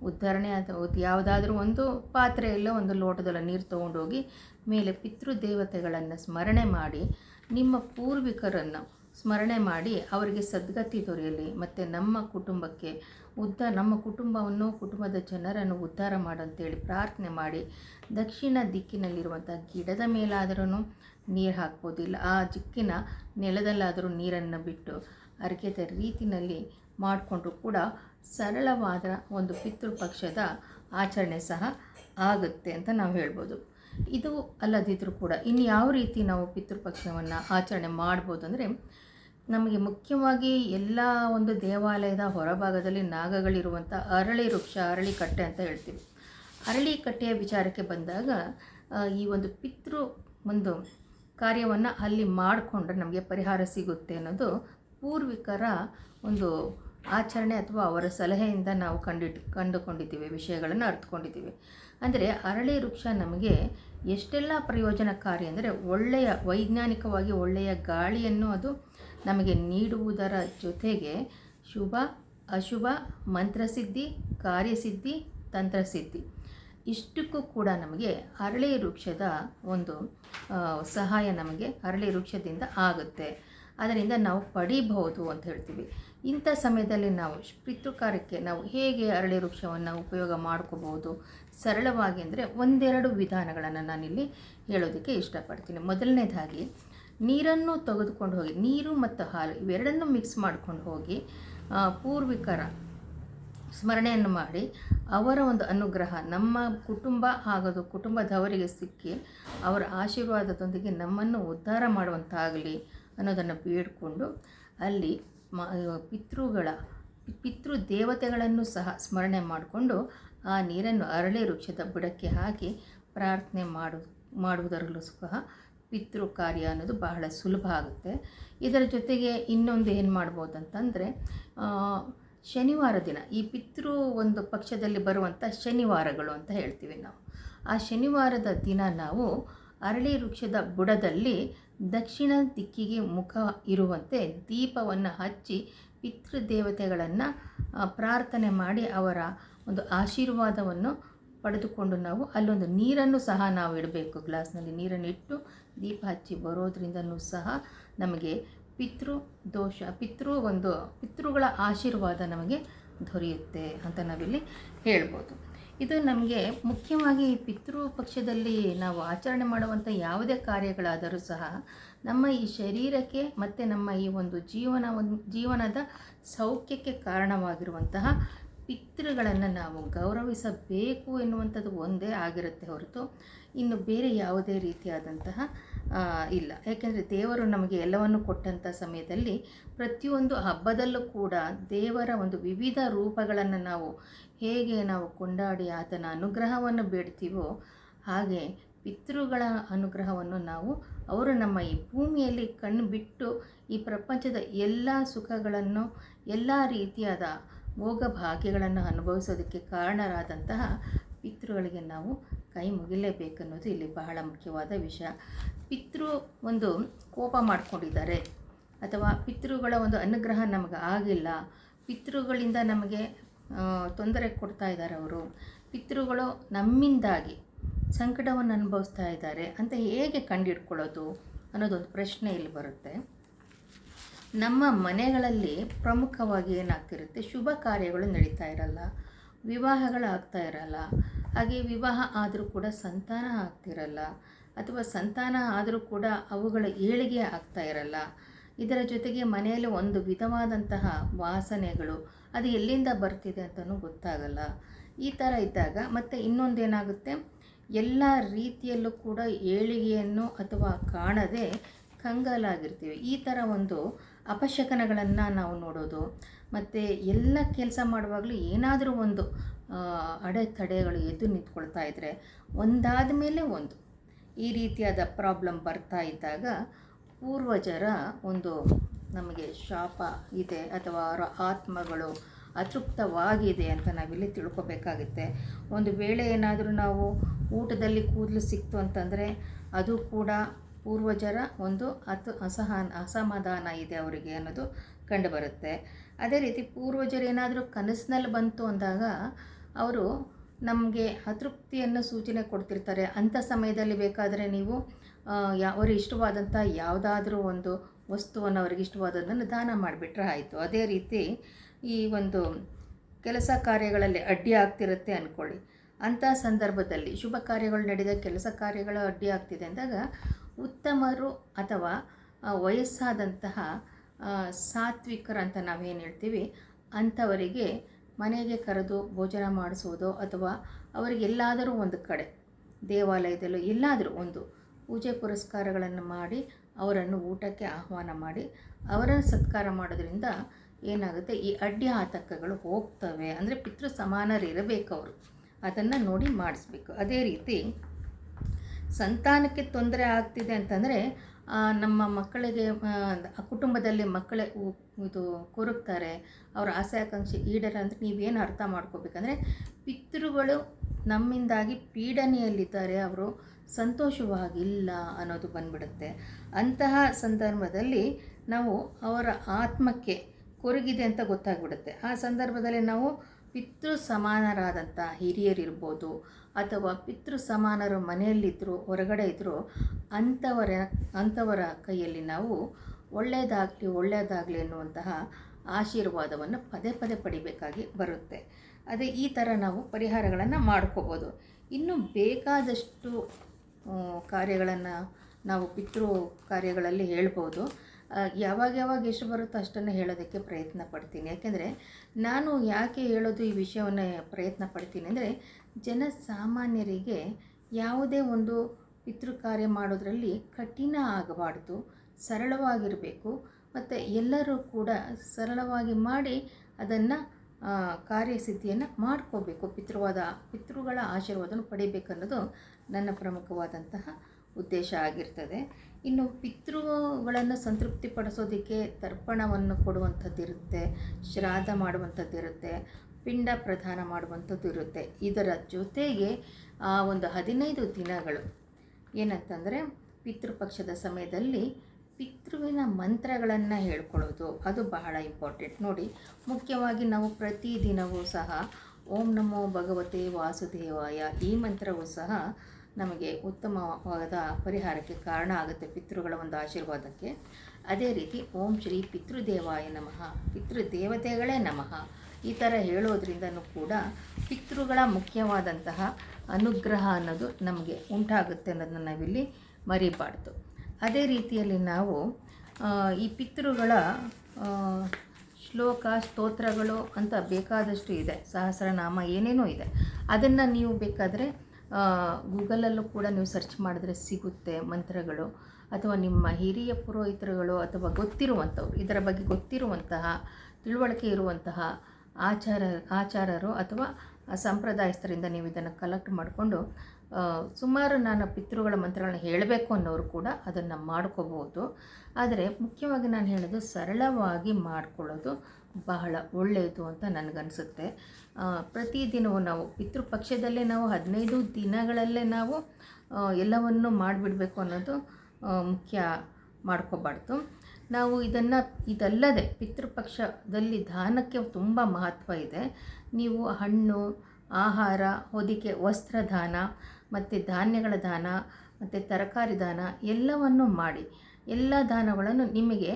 ಉದ್ಧರಣೆ ಅಥವಾ ಯಾವುದಾದ್ರೂ ಒಂದು ಪಾತ್ರೆಯಲ್ಲ ಒಂದು ಲೋಟದಲ್ಲಿ ನೀರು ತೊಗೊಂಡೋಗಿ ಮೇಲೆ ಪಿತೃದೇವತೆಗಳನ್ನು ಸ್ಮರಣೆ ಮಾಡಿ ನಿಮ್ಮ ಪೂರ್ವಿಕರನ್ನು ಸ್ಮರಣೆ ಮಾಡಿ ಅವರಿಗೆ ಸದ್ಗತಿ ದೊರೆಯಲಿ ಮತ್ತು ನಮ್ಮ ಕುಟುಂಬಕ್ಕೆ ಉದ್ದ ನಮ್ಮ ಕುಟುಂಬವನ್ನು, ಕುಟುಂಬದ ಜನರನ್ನು ಉದ್ಧಾರ ಮಾಡಂತೇಳಿ ಪ್ರಾರ್ಥನೆ ಮಾಡಿ ದಕ್ಷಿಣ ದಿಕ್ಕಿನಲ್ಲಿರುವಂಥ ಗಿಡದ ಮೇಲಾದರೂ ನೀರು ಹಾಕ್ಬೋದಿಲ್ಲ. ಆ ದಿಕ್ಕಿನ ನೆಲದಲ್ಲಾದರೂ ನೀರನ್ನು ಬಿಟ್ಟು ಅರ್ಗೆದ ರೀತಿಯಲ್ಲಿ ಮಾಡಿಕೊಂಡ್ರೂ ಕೂಡ ಸರಳವಾದ ಒಂದು ಪಿತೃಪಕ್ಷದ ಆಚರಣೆ ಸಹ ಆಗುತ್ತೆ ಅಂತ ನಾವು ಹೇಳ್ಬೋದು. ಇದು ಅಲ್ಲದಿದ್ದರೂ ಕೂಡ ಇನ್ನು ಯಾವ ರೀತಿ ನಾವು ಪಿತೃಪಕ್ಷವನ್ನು ಆಚರಣೆ ಮಾಡ್ಬೋದು ಅಂದರೆ ನಮಗೆ ಮುಖ್ಯವಾಗಿ ಎಲ್ಲ ಒಂದು ದೇವಾಲಯದ ಹೊರಭಾಗದಲ್ಲಿ ನಾಗಗಳಿರುವಂಥ ಅರಳಿ ವೃಕ್ಷ, ಅರಳಿ ಕಟ್ಟೆ ಅಂತ ಹೇಳ್ತೀವಿ. ಅರಳಿ ಕಟ್ಟೆಯ ವಿಚಾರಕ್ಕೆ ಬಂದಾಗ ಈ ಒಂದು ಪಿತೃ ಒಂದು ಕಾರ್ಯವನ್ನು ಅಲ್ಲಿ ಮಾಡಿಕೊಂಡ್ರೆ ನಮಗೆ ಪರಿಹಾರ ಸಿಗುತ್ತೆ ಅನ್ನೋದು ಪೂರ್ವಿಕರ ಒಂದು ಆಚರಣೆ ಅಥವಾ ಅವರ ಸಲಹೆಯಿಂದ ನಾವು ಕಂಡಿಟ್, ಕಂಡುಕೊಂಡಿದ್ದೀವಿ, ವಿಷಯಗಳನ್ನು ಅರ್ಥಕೊಂಡಿದ್ದೀವಿ ಅಂದರೆ ಅರಳಿ ವೃಕ್ಷ ನಮಗೆ ಎಷ್ಟೆಲ್ಲ ಪ್ರಯೋಜನಕಾರಿ ಅಂದರೆ ಒಳ್ಳೆಯ ವೈಜ್ಞಾನಿಕವಾಗಿ ಒಳ್ಳೆಯ ಗಾಳಿಯನ್ನು ಅದು ನಮಗೆ ನೀಡುವುದರ ಜೊತೆಗೆ ಶುಭ, ಅಶುಭ, ಮಂತ್ರಸಿದ್ಧಿ, ಕಾರ್ಯಸಿದ್ಧಿ, ತಂತ್ರಸಿದ್ಧಿ. ಇಷ್ಟಕ್ಕೂ ಕೂಡ ನಮಗೆ ಅರಳಿ ವೃಕ್ಷದ ಒಂದು ಸಹಾಯ ನಮಗೆ ಅರಳಿ ವೃಕ್ಷದಿಂದ ಆಗುತ್ತೆ. ಅದರಿಂದ ನಾವು ಪಡಿಬಹುದು ಅಂತ ಹೇಳ್ತೀವಿ. ಇಂಥ ಸಮಯದಲ್ಲಿ ನಾವು ಪಿತೃಕಾರ್ಯಕ್ಕೆ ನಾವು ಹೇಗೆ ಅರಳಿ ವೃಕ್ಷವನ್ನು ಉಪಯೋಗ ಮಾಡ್ಕೋಬಹುದು? ಸರಳವಾಗಿ ಅಂದರೆ ಒಂದೆರಡು ವಿಧಾನಗಳನ್ನು ನಾನಿಲ್ಲಿ ಹೇಳೋದಕ್ಕೆ ಇಷ್ಟಪಡ್ತೀನಿ. ಮೊದಲನೇದಾಗಿ ನೀರನ್ನು ತೆಗೆದುಕೊಂಡು ಹೋಗಿ, ನೀರು ಮತ್ತು ಹಾಲು ಇವೆರಡನ್ನು ಮಿಕ್ಸ್ ಮಾಡ್ಕೊಂಡು ಹೋಗಿ ಪೂರ್ವಿಕರ ಸ್ಮರಣೆಯನ್ನು ಮಾಡಿ ಅವರ ಒಂದು ಅನುಗ್ರಹ ನಮ್ಮ ಕುಟುಂಬ ಹಾಗೂ ಕುಟುಂಬದವರಿಗೆ ಸಿಕ್ಕಿ ಅವರ ಆಶೀರ್ವಾದದೊಂದಿಗೆ ನಮ್ಮನ್ನು ಉದ್ಧಾರ ಮಾಡುವಂತಾಗಲಿ ಅನ್ನೋದನ್ನು ಬೇಡಿಕೊಂಡು ಅಲ್ಲಿ ಮ ಪಿತೃಗಳ ಪಿತೃ ದೇವತೆಗಳನ್ನು ಸಹ ಸ್ಮರಣೆ ಮಾಡಿಕೊಂಡು ಆ ನೀರನ್ನು ಅರಳಿ ವೃಕ್ಷದ ಬುಡಕ್ಕೆ ಹಾಕಿ ಪ್ರಾರ್ಥನೆ ಮಾಡು, ಮಾಡುವುದರಲ್ಲೂ ಸಹ ಪಿತೃ ಕಾರ್ಯ ಅನ್ನೋದು ಬಹಳ ಸುಲಭ ಆಗುತ್ತೆ. ಇದರ ಜೊತೆಗೆ ಇನ್ನೊಂದು ಏನು ಮಾಡ್ಬೋದು ಅಂತಂದರೆ ಶನಿವಾರ ದಿನ, ಈ ಪಿತೃ ಒಂದು ಪಕ್ಷದಲ್ಲಿ ಬರುವಂಥ ಶನಿವಾರಗಳು ಅಂತ ಹೇಳ್ತೀವಿ ನಾವು. ಆ ಶನಿವಾರದ ದಿನ ನಾವು ಅರಳಿ ವೃಕ್ಷದ ಬುಡದಲ್ಲಿ ದಕ್ಷಿಣ ದಿಕ್ಕಿಗೆ ಮುಖ ಇರುವಂತೆ ದೀಪವನ್ನು ಹಚ್ಚಿ ಪಿತೃದೇವತೆಗಳನ್ನು ಪ್ರಾರ್ಥನೆ ಮಾಡಿ ಅವರ ಒಂದು ಆಶೀರ್ವಾದವನ್ನು ಪಡೆದುಕೊಂಡು ನಾವು ಅಲ್ಲೊಂದು ನೀರನ್ನು ಸಹ ನಾವು ಇಡಬೇಕು. ಗ್ಲಾಸ್ನಲ್ಲಿ ನೀರನ್ನು ಇಟ್ಟು ದೀಪ ಹಚ್ಚಿ ಬರೋದ್ರಿಂದನೂ ಸಹ ನಮಗೆ ಪಿತೃ ದೋಷ, ಪಿತೃ ಒಂದು, ಪಿತೃಗಳ ಆಶೀರ್ವಾದ ನಮಗೆ ದೊರೆಯುತ್ತೆ ಅಂತ ನಾವಿಲ್ಲಿ ಹೇಳ್ಬೋದು. ಇದು ನಮಗೆ ಮುಖ್ಯವಾಗಿ ಪಿತೃ ಪಕ್ಷದಲ್ಲಿ ನಾವು ಆಚರಣೆ ಮಾಡುವಂಥ ಯಾವುದೇ ಕಾರ್ಯಗಳಾದರೂ ಸಹ ನಮ್ಮ ಈ ಶರೀರಕ್ಕೆ ಮತ್ತು ನಮ್ಮ ಈ ಒಂದು ಜೀವನ ಜೀವನದ ಸೌಖ್ಯಕ್ಕೆ ಕಾರಣವಾಗಿರುವಂತಹ ಪಿತೃಗಳನ್ನು ನಾವು ಗೌರವಿಸಬೇಕು ಎನ್ನುವಂಥದ್ದು ಒಂದೇ ಆಗಿರುತ್ತೆ ಹೊರತು ಇನ್ನು ಬೇರೆ ಯಾವುದೇ ರೀತಿಯಾದಂತಹ ಇಲ್ಲ. ಯಾಕೆಂದರೆ ದೇವರು ನಮಗೆ ಎಲ್ಲವನ್ನು ಕೊಟ್ಟಂಥ ಸಮಯದಲ್ಲಿ ಪ್ರತಿಯೊಂದು ಹಬ್ಬದಲ್ಲೂ ಕೂಡ ದೇವರ ಒಂದು ವಿವಿಧ ರೂಪಗಳನ್ನು ನಾವು ಹೇಗೆ ನಾವು ಕೊಂಡಾಡಿ ಆತನ ಅನುಗ್ರಹವನ್ನು ಬೇಡ್ತೀವೋ ಹಾಗೆ ಪಿತೃಗಳ ಅನುಗ್ರಹವನ್ನು ನಾವು ಅವರು ನಮ್ಮ ಈ ಭೂಮಿಯಲ್ಲಿ ಕಣ್ಣು ಬಿಟ್ಟು ಈ ಪ್ರಪಂಚದ ಎಲ್ಲ ಸುಖಗಳನ್ನು, ಎಲ್ಲ ರೀತಿಯಾದ ಭೋಗ ಭಾಗ್ಯಗಳನ್ನು ಅನುಭವಿಸೋದಕ್ಕೆ ಕಾರಣರಾದಂತಹ ಪಿತೃಗಳಿಗೆ ನಾವು ಕೈ ಮುಗಿಲೇಬೇಕನ್ನೋದು ಇಲ್ಲಿ ಬಹಳ ಮುಖ್ಯವಾದ ವಿಷಯ. ಪಿತೃ ಒಂದು ಕೋಪ ಮಾಡಿಕೊಂಡಿದ್ದಾರೆ. ಅಥವಾ ಪಿತೃಗಳ ಒಂದು ಅನುಗ್ರಹ ನಮಗೆ ಆಗಿಲ್ಲ. ಪಿತೃಗಳಿಂದ ನಮಗೆ ತೊಂದರೆ ಕೊಡ್ತಾ ಇದ್ದಾರೆ ಅವರು. ಪಿತೃಗಳು ನಮ್ಮಿಂದಾಗಿ ಸಂಕಟವನ್ನು ಅನುಭವಿಸ್ತಾ ಇದ್ದಾರೆ ಅಂತ ಹೇಗೆ ಕಂಡಿಡ್ಕೊಳ್ಳೋದು ಅನ್ನೋದೊಂದು ಪ್ರಶ್ನೆ ಇಲ್ಲಿ ಬರುತ್ತೆ. ನಮ್ಮ ಮನೆಗಳಲ್ಲಿ ಪ್ರಮುಖವಾಗಿ ಏನಾಗ್ತಿರುತ್ತೆ? ಶುಭ ಕಾರ್ಯಗಳು ನಡೀತಾ ಇರಲ್ಲ. ವಿವಾಹಗಳು ಆಗ್ತಾ ಇರಲ್ಲ ಹಾಗೆ ವಿವಾಹ ಆದರೂ ಕೂಡ ಸಂತಾನ ಆಗ್ತಿರಲ್ಲ, ಅಥವಾ ಸಂತಾನ ಆದರೂ ಕೂಡ ಅವುಗಳ ಏಳಿಗೆ ಆಗ್ತಾ ಇರಲ್ಲ ಇದರ ಜೊತೆಗೆ ಮನೆಯಲ್ಲಿ ಒಂದು ವಿಧವಾದಂತಹ ವಾಸನೆಗಳು ಅದು ಎಲ್ಲಿಂದ ಬರ್ತಿದೆ ಅಂತಲೂ ಗೊತ್ತಾಗಲ್ಲ. ಈ ಥರ ಇದ್ದಾಗ ಮತ್ತು ಇನ್ನೊಂದೇನಾಗುತ್ತೆ? ಎಲ್ಲ ರೀತಿಯಲ್ಲೂ ಕೂಡ ಏಳಿಗೆಯನ್ನು ಅಥವಾ ಕಾಣದೆ ಕಂಗಾಲಾಗಿರ್ತೀವಿ. ಈ ಥರ ಒಂದು ಅಪಶಕನಗಳನ್ನು ನಾವು ನೋಡೋದು, ಮತ್ತು ಎಲ್ಲ ಕೆಲಸ ಮಾಡುವಾಗಲೂ ಏನಾದರೂ ಒಂದು ಅಡೆತಡೆಗಳು ಎದ್ದು ನಿಂತ್ಕೊಳ್ತಾ ಇದ್ದರೆ ಒಂದಾದ ಮೇಲೆ ಒಂದು. ಈ ರೀತಿಯಾದ ಪ್ರಾಬ್ಲಮ್ ಬರ್ತಾ ಇದ್ದಾಗ ಪೂರ್ವಜರ ಒಂದು ನಮಗೆ ಶಾಪ ಇದೆ ಅಥವಾ ಅವರ ಆತ್ಮಗಳು ಅತೃಪ್ತವಾಗಿದೆ ಅಂತ ನಾವಿಲ್ಲಿ ತಿಳ್ಕೊಬೇಕಾಗುತ್ತೆ. ಒಂದು ವೇಳೆ ಏನಾದರೂ ನಾವು ಊಟದಲ್ಲಿ ಕೂದಲು ಸಿಕ್ತು ಅಂತಂದರೆ ಅದು ಕೂಡ ಪೂರ್ವಜರ ಒಂದು ಅತ ಅಸಹಾನ ಅಸಮಾಧಾನ ಇದೆ ಅವರಿಗೆ ಅನ್ನೋದು ಕಂಡುಬರುತ್ತೆ. ಅದೇ ರೀತಿ ಪೂರ್ವಜರು ಏನಾದರೂ ಕನಸಿನಲ್ಲಿ ಬಂತು ಅಂದಾಗ ಅವರು ನಮಗೆ ಅತೃಪ್ತಿಯನ್ನು ಸೂಚನೆ ಕೊಡ್ತಿರ್ತಾರೆ. ಅಂಥ ಸಮಯದಲ್ಲಿ ಬೇಕಾದರೆ ನೀವು ಅವರಿಗೆ ಇಷ್ಟವಾದಂಥ ಯಾವುದಾದ್ರೂ ಒಂದು ವಸ್ತುವನ್ನು ಅವರಿಗೆ ಇಷ್ಟವಾದದ್ದನ್ನು ದಾನ ಮಾಡಿಬಿಟ್ರೆ ಆಯಿತು. ಅದೇ ರೀತಿ ಈ ಒಂದು ಕೆಲಸ ಕಾರ್ಯಗಳಲ್ಲಿ ಅಡ್ಡಿ ಆಗ್ತಿರುತ್ತೆ ಅಂದ್ಕೊಳ್ಳಿ ಅಂಥ ಸಂದರ್ಭದಲ್ಲಿ ಶುಭ ಕಾರ್ಯಗಳು ನಡೆದ ಕೆಲಸ ಕಾರ್ಯಗಳು ಅಡ್ಡಿ ಆಗ್ತಿದೆ ಅಂದಾಗ ಉತ್ತಮರು ಅಥವಾ ವಯಸ್ಸಾದಂತಹ ಸಾತ್ವಿಕರು ಅಂತ ನಾವೇನು ಹೇಳ್ತೀವಿ, ಅಂಥವರಿಗೆ ಮನೆಗೆ ಕರೆದು ಭೋಜನ ಮಾಡಿಸೋದು ಅಥವಾ ಅವರಿಗೆಲ್ಲಾದರೂ ಒಂದು ಕಡೆ, ದೇವಾಲಯದಲ್ಲೂ ಎಲ್ಲಾದರೂ ಒಂದು ಪೂಜೆ ಪುರಸ್ಕಾರಗಳನ್ನು ಮಾಡಿ, ಅವರನ್ನು ಊಟಕ್ಕೆ ಆಹ್ವಾನ ಮಾಡಿ, ಅವರನ್ನು ಸತ್ಕಾರ ಮಾಡೋದ್ರಿಂದ ಏನಾಗುತ್ತೆ, ಈ ಅಡ್ಡಿ ಆತಂಕಗಳು ಹೋಗ್ತವೆ. ಅಂದರೆ ಪಿತೃ ಸಮಾನರಿರಬೇಕು ಅವರು. ಅದನ್ನು ನೋಡಿ ಮಾಡಿಸ್ಬೇಕು. ಅದೇ ರೀತಿ ಸಂತಾನಕ್ಕೆ ತೊಂದರೆ ಆಗ್ತಿದೆ ಅಂತಂದರೆ ನಮ್ಮ ಮಕ್ಕಳಿಗೆ ಕುಟುಂಬದಲ್ಲಿ ಮಕ್ಕಳೇ ಇದು ಕೊರಗ್ತಾರೆ ಅವರ ಆಸೆ ಆಕಾಂಕ್ಷೆ ಈಡೇರ ಅಂದರೆ ನೀವೇನು ಅರ್ಥ ಮಾಡ್ಕೋಬೇಕಂದ್ರೆ, ಪಿತೃಗಳು ನಮ್ಮಿಂದಾಗಿ ಪೀಡನೆಯಲ್ಲಿದ್ದಾರೆ, ಅವರು ಸಂತೋಷವಾಗಿಲ್ಲ ಅನ್ನೋದು ಬಂದ್ಬಿಡುತ್ತೆ. ಅಂತಹ ಸಂದರ್ಭದಲ್ಲಿ ನಾವು ಅವರ ಆತ್ಮಕ್ಕೆ ಕೊರಗಿದೆ ಅಂತ ಗೊತ್ತಾಗ್ಬಿಡುತ್ತೆ. ಆ ಸಂದರ್ಭದಲ್ಲಿ ನಾವು ಪಿತೃ ಸಮಾನರಾದಂಥ ಹಿರಿಯರಿರ್ಬೋದು ಅಥವಾ ಪಿತೃ ಸಮಾನರು ಮನೆಯಲ್ಲಿದ್ದರೂ ಹೊರಗಡೆ ಇದ್ದರೂ ಅಂಥವರ ಅಂಥವರ ಕೈಯಲ್ಲಿ ನಾವು ಒಳ್ಳೆಯದಾಗಲಿ ಒಳ್ಳೆಯದಾಗಲಿ ಅನ್ನುವಂತಹ ಆಶೀರ್ವಾದವನ್ನು ಪದೇ ಪದೇ ಪಡಿಬೇಕಾಗಿ ಬರುತ್ತೆ. ಅದೇ ಈ ಥರ ನಾವು ಪರಿಹಾರಗಳನ್ನು ಮಾಡ್ಕೋಬೋದು. ಇನ್ನು ಬೇಕಾದಷ್ಟು ಕಾರ್ಯಗಳನ್ನು ನಾವು ಪಿತೃ ಕಾರ್ಯಗಳಲ್ಲಿ ಹೇಳ್ಬೋದು. ಯಾವಾಗ ಯಾವಾಗ ಎಷ್ಟು ಬರುತ್ತೋ ಅಷ್ಟನ್ನು ಹೇಳೋದಕ್ಕೆ ಪ್ರಯತ್ನ ಪಡ್ತೀನಿ. ಯಾಕೆಂದರೆ ನಾನು ಯಾಕೆ ಹೇಳೋದು ಈ ವಿಷಯವನ್ನು ಪ್ರಯತ್ನ ಪಡ್ತೀನಿ ಅಂದರೆ ಜನಸಾಮಾನ್ಯರಿಗೆ ಯಾವುದೇ ಒಂದು ಪಿತೃ ಕಾರ್ಯ ಮಾಡೋದರಲ್ಲಿ ಕಠಿಣ ಆಗಬಾರ್ದು, ಸರಳವಾಗಿರಬೇಕು ಮತ್ತು ಎಲ್ಲರೂ ಕೂಡ ಸರಳವಾಗಿ ಮಾಡಿ ಅದನ್ನು ಕಾರ್ಯಸಿದ್ಧಿಯನ್ನು ಮಾಡ್ಕೋಬೇಕು. ಪಿತೃವಾದ, ಪಿತೃಗಳ ಆಶೀರ್ವಾದವನ್ನು ಪಡಿಬೇಕನ್ನೋದು ನನ್ನ ಪ್ರಮುಖವಾದಂತಹ ಉದ್ದೇಶ ಆಗಿರ್ತದೆ. ಇನ್ನು ಪಿತೃಗಳನ್ನು ಸಂತೃಪ್ತಿಪಡಿಸೋದಕ್ಕೆ ತರ್ಪಣವನ್ನು ಕೊಡುವಂಥದ್ದಿರುತ್ತೆ, ಶ್ರಾದ್ದ ಮಾಡುವಂಥದ್ದಿರುತ್ತೆ, ಪಿಂಡ ಪ್ರದಾನ ಮಾಡುವಂಥದ್ದು ಇರುತ್ತೆ ಇದರ ಜೊತೆಗೆ, ಆ ಒಂದು ಹದಿನೈದು ದಿನಗಳು ಏನಂತಂದರೆ ಪಿತೃಪಕ್ಷದ ಸಮಯದಲ್ಲಿ ಪಿತೃವಿನ ಮಂತ್ರಗಳನ್ನು ಹೇಳ್ಕೊಳ್ಳೋದು. ಅದು ಬಹಳ ಇಂಪಾರ್ಟೆಂಟ್. ನೋಡಿ, ಮುಖ್ಯವಾಗಿ ನಾವು ಪ್ರತಿದಿನವೂ ಸಹ ಓಂ ನಮೋ ಭಗವತೆ ವಾಸುದೇವಾಯ ಈ ಮಂತ್ರವೂ ಸಹ ನಮಗೆ ಉತ್ತಮವಾದ ಪರಿಹಾರಕ್ಕೆ ಕಾರಣ ಆಗುತ್ತೆ ಪಿತೃಗಳ ಒಂದು ಆಶೀರ್ವಾದಕ್ಕೆ. ಅದೇ ರೀತಿ ಓಂ ಶ್ರೀ ಪಿತೃದೇವಾಯ ನಮಃ, ಪಿತೃದೇವತೆಗಳೇ ನಮಃ, ಈ ಥರ ಹೇಳೋದ್ರಿಂದನೂ ಕೂಡ ಪಿತೃಗಳ ಮುಖ್ಯವಾದಂತಹ ಅನುಗ್ರಹ ಅನ್ನೋದು ನಮಗೆ ಉಂಟಾಗುತ್ತೆ ಅನ್ನೋದನ್ನ ನಾವಿಲ್ಲಿ ಮರಿಬಾರ್ದು. ಅದೇ ರೀತಿಯಲ್ಲಿ ನಾವು ಈ ಪಿತೃಗಳ ಶ್ಲೋಕ ಸ್ತೋತ್ರಗಳು ಅಂತ ಬೇಕಾದಷ್ಟು ಇದೆ. ಸಹಸ್ರನಾಮ ಏನೇನೋ ಇದೆ. ಅದನ್ನು ನೀವು ಬೇಕಾದರೆ ಗೂಗಲಲ್ಲೂ ಕೂಡ ನೀವು ಸರ್ಚ್ ಮಾಡಿದ್ರೆ ಸಿಗುತ್ತೆ ಮಂತ್ರಗಳು. ಅಥವಾ ನಿಮ್ಮ ಹಿರಿಯ ಪುರೋಹಿತರುಗಳು ಅಥವಾ ಗೊತ್ತಿರುವಂಥವ್ರು, ಇದರ ಬಗ್ಗೆ ಗೊತ್ತಿರುವಂತಹ, ತಿಳುವಳಿಕೆ ಇರುವಂತಹ ಆಚಾರ, ಆಚಾರರು ಅಥವಾ ಸಂಪ್ರದಾಯಸ್ಥರಿಂದ ನೀವು ಇದನ್ನು ಕಲೆಕ್ಟ್ ಮಾಡಿಕೊಂಡು ಸುಮಾರು ನಾನು ಪಿತೃಗಳ ಮಂತ್ರಗಳನ್ನ ಹೇಳಬೇಕು ಅನ್ನೋರು ಕೂಡ ಅದನ್ನು ಮಾಡ್ಕೋಬೋದು. ಆದರೆ ಮುಖ್ಯವಾಗಿ ನಾನು ಹೇಳೋದು ಸರಳವಾಗಿ ಮಾಡ್ಕೊಳ್ಳೋದು ಬಹಳ ಒಳ್ಳೆಯದು ಅಂತ ನನಗನ್ಸುತ್ತೆ. ಪ್ರತಿದಿನವೂ ನಾವು ಪಿತೃಪಕ್ಷದಲ್ಲೇ ನಾವು ಹದಿನೈದು ದಿನಗಳಲ್ಲೇ ನಾವು ಎಲ್ಲವನ್ನು ಮಾಡಿಬಿಡಬೇಕು ಅನ್ನೋದು ಮುಖ್ಯ ಮಾಡ್ಕೋಬಾರ್ದು. ನಾವು ಇದನ್ನು, ಇದಲ್ಲದೆ ಪಿತೃಪಕ್ಷದಲ್ಲಿ ದಾನಕ್ಕೆ ತುಂಬ ಮಹತ್ವ ಇದೆ. ನೀವು ಹಣ್ಣು, ಆಹಾರ, ಹೊದಿಕೆ, ವಸ್ತ್ರದಾನ, ಮತ್ತು ಧಾನ್ಯಗಳ ದಾನ, ಮತ್ತು ತರಕಾರಿ ದಾನ ಎಲ್ಲವನ್ನು ಮಾಡಿ, ಎಲ್ಲ ದಾನಗಳನ್ನು ನಿಮಗೆ